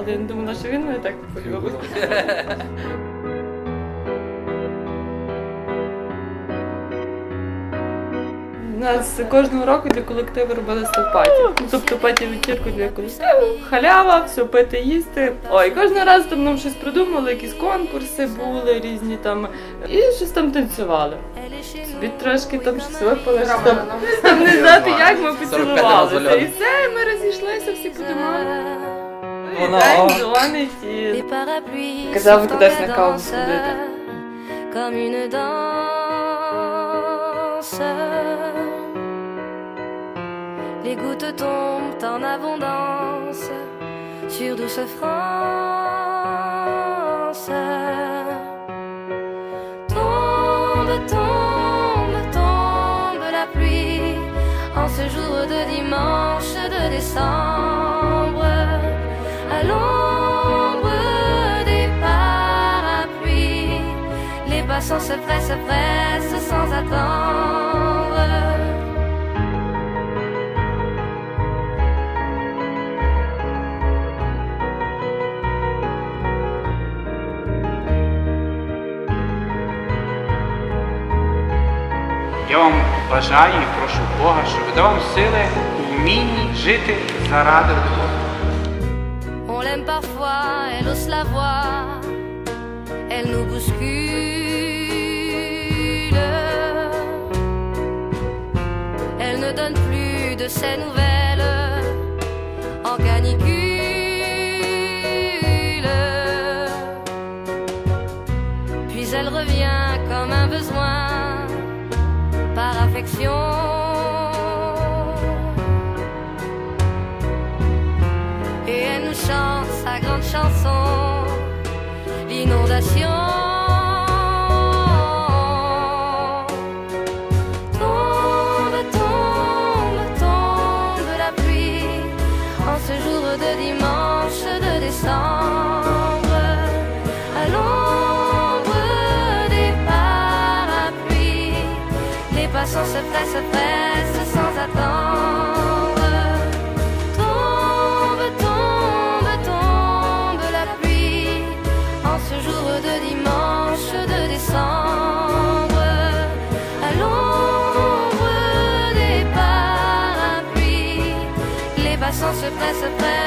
але я не думала, що він мене так полюбить. У нас кожного року для колективу робили стовпаті. Ну, тобто паті вечірку для колективу, халява, все пити, їсти. Ой, кожного разу там нам щось придумали, якісь конкурси були різні там, і щось там танцювали. Собі трошки там щось випали, що там, там не знати, як ми поцілувалися. І все, ми розійшлися всі по домам. Вона, День о. дзвонить і Les parapluies Казав sont en кудись на каву cadence, сходити. Comme une danse Les gouttes tombent en abondance Sur douce France Tombe, tombe, tombe la pluie En ce jour de dimanche de décembre Les passants se pressent, se pressent sans attendre Я вам бажаю і прошу Бога, щоб дав вам сили у вмінні жити заради Бога. On l'aime parfois, elle ose la voir, elle nous bouscule. Ne donne plus de ses nouvelles en canicule. Puis elle revient comme un besoin par affection. Et elle nous chante sa grande chanson, l'inondation. Passants se pressent, se pressent sans attendre. Tombe, tombe, tombe la pluie en ce jour de dimanche de décembre. À l'ombre des parapluies, les passants se pressent, se pressent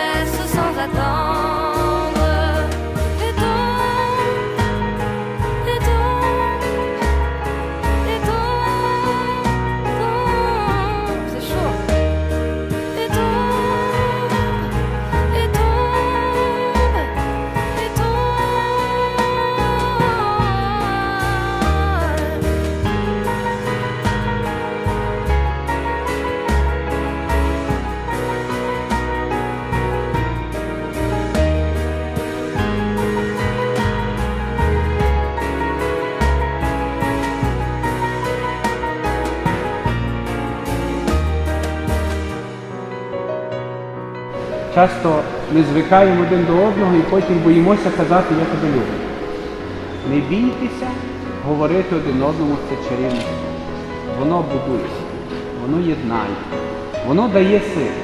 Часто ми звикаємо один до одного і потім боїмося казати я тебе люблю. Не бійтеся говорити один одному це чарівне. Воно будує, воно єднає, воно дає силу.